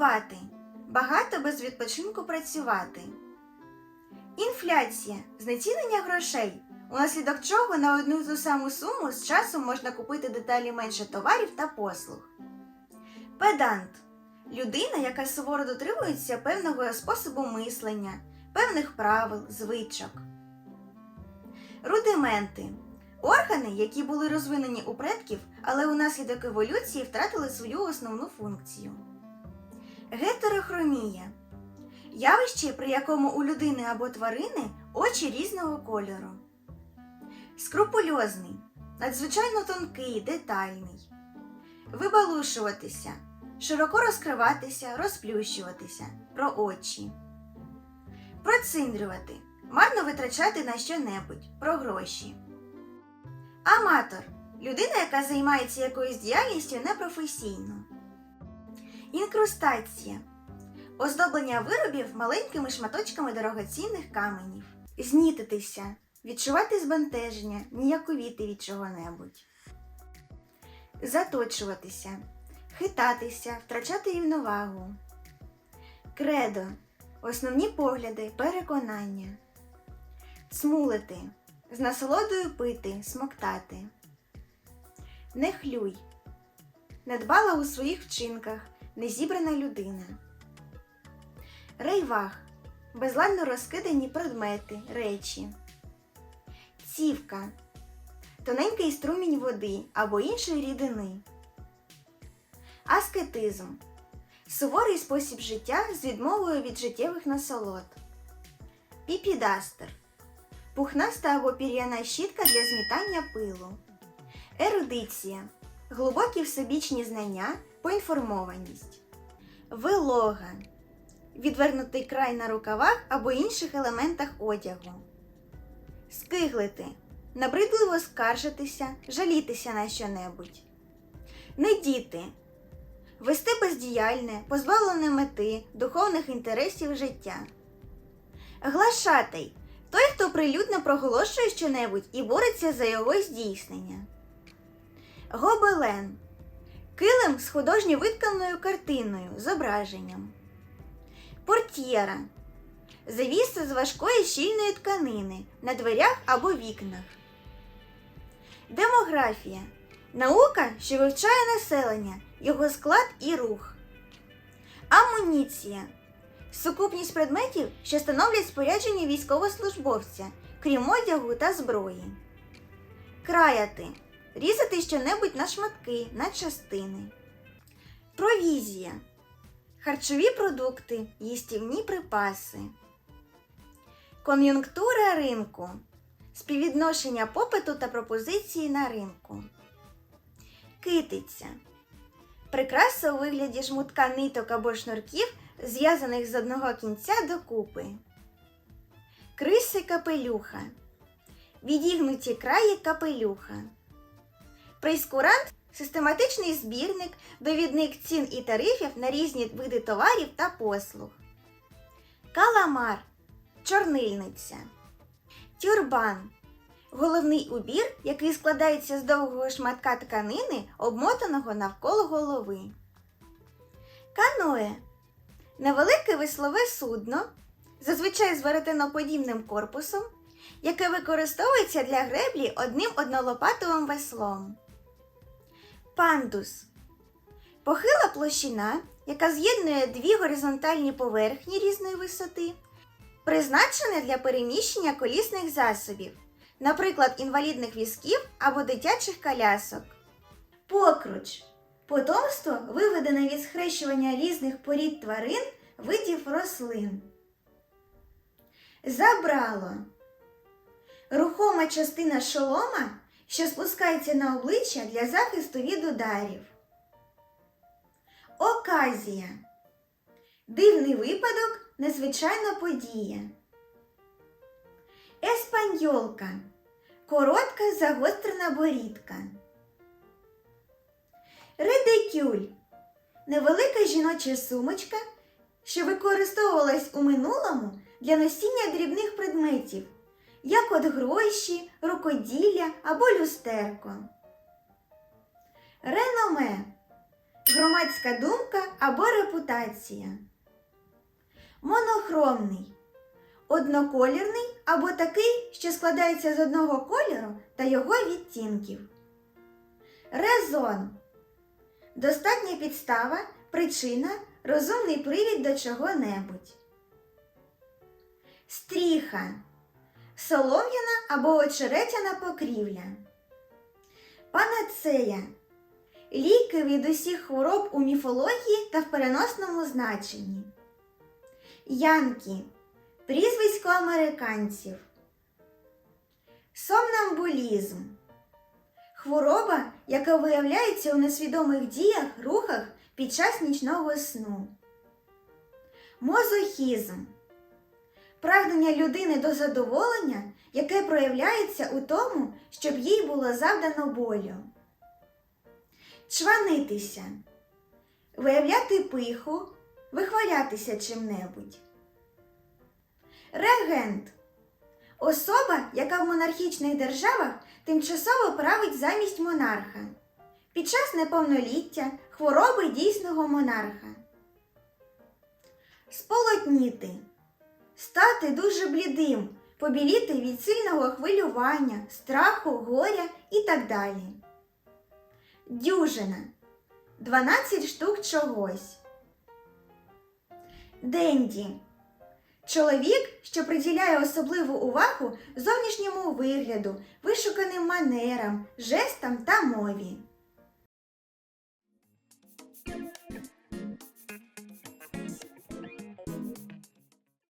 Сумувати. Багато без відпочинку працювати. Інфляція знецінення грошей, унаслідок чого на одну ту саму суму з часом можна купити деталі менше товарів та послуг. Педант людина, яка суворо дотримується певного способу мислення, певних правил, звичок. Рудименти органи, які були розвинені у предків, але унаслідок еволюції втратили свою основну функцію. Гетерохромія явище, при якому у людини або тварини очі різного кольору. Скрупульозний надзвичайно тонкий, детальний. Вибалушуватися, широко розкриватися, розплющуватися про очі. Проциндрювати марно витрачати на що-небудь про гроші. Аматор людина, яка займається якоюсь діяльністю непрофесійно. Інкрустація оздоблення виробів маленькими шматочками дорогоцінних каменів. Знітитися, відчувати збентеження, ніяковіти від чого-небудь. Заточуватися, хитатися, втрачати рівновагу. Кредо основні погляди, переконання. Цмулити з насолодою пити, смоктати. Нехлюй. Недбала у своїх вчинках, незібрана людина. Рейвах безладно розкидані предмети, речі. Цівка тоненький струмінь води або іншої рідини. Аскетизм суворий спосіб життя з відмовою від життєвих насолод. Піпідастер пухнаста або пір'яна щітка для змітання пилу. Ерудиція глибокі всебічні знання, поінформованість. Вилога відвернутий край на рукавах або інших елементах одягу. Скиглити набридливо скаржитися, жалітися на щонебудь. Недіти вести бездіяльне, позбавлене мети, духовних інтересів життя. Глашатий той, хто прилюдно проголошує щонебудь і бореться за його здійснення. Гобелен килим з художньо витканою картиною, зображенням. Портьєра завіса з важкої щільної тканини на дверях або вікнах. Демографія наука, що вивчає населення, його склад і рух. Амуніція сукупність предметів, що становлять спорядження військовослужбовця, крім одягу та зброї. Краяти різати щонебудь на шматки, на частини. Провізія харчові продукти, їстівні припаси. Кон'юнктура ринку співвідношення попиту та пропозиції на ринку. Китиця прикраса у вигляді жмутка ниток або шнурків, зв'язаних з одного кінця докупи. Криси капелюха. Відігнуті краї капелюха. Прейскурант систематичний збірник, довідник цін і тарифів на різні види товарів та послуг. Каламар чорнильниця. Тюрбан головний убір, який складається з довгого шматка тканини, обмотаного навколо голови. Каное невелике веслове судно, зазвичай з веретеноподібним корпусом, яке використовується для греблі одним однолопатовим веслом. Пандус похила площина, яка з'єднує дві горизонтальні поверхні різної висоти, призначена для переміщення колісних засобів, наприклад, інвалідних візків або дитячих колясок. Покруч потомство виведене від схрещування різних порід тварин, видів рослин. Забрало рухома частина шолома, що спускається на обличчя для захисту від ударів. Оказія дивний випадок, незвичайна подія. Еспаньолка коротка загострена борідка. Редикюль невелика жіноча сумочка, що використовувалась у минулому для носіння дрібних предметів, як от гроші, рукоділля або люстерко. Реноме громадська думка або репутація. Монохромний одноколірний або такий, що складається з одного кольору та його відтінків. Резон достатня підстава, причина, розумний привід до чого-небудь. Стріха солом'яна або очеретяна покрівля. Панацея ліки від усіх хвороб у міфології та в переносному значенні. Янки прізвисько американців. Сомнамбулізм хвороба, яка виявляється у несвідомих діях, рухах під час нічного сну. Мозохізм прагнення людини до задоволення, яке проявляється у тому, щоб їй було завдано болю. Чванитися виявляти пиху, вихвалятися чим-небудь. Регент особа, яка в монархічних державах тимчасово править замість монарха під час неповноліття, хвороби дійсного монарха. Сполотніти стати дуже блідим, побіліти від сильного хвилювання, страху, горя і так далі. Дюжина 12 штук чогось. Денді чоловік, що приділяє особливу увагу зовнішньому вигляду, вишуканим манерам, жестам та мові.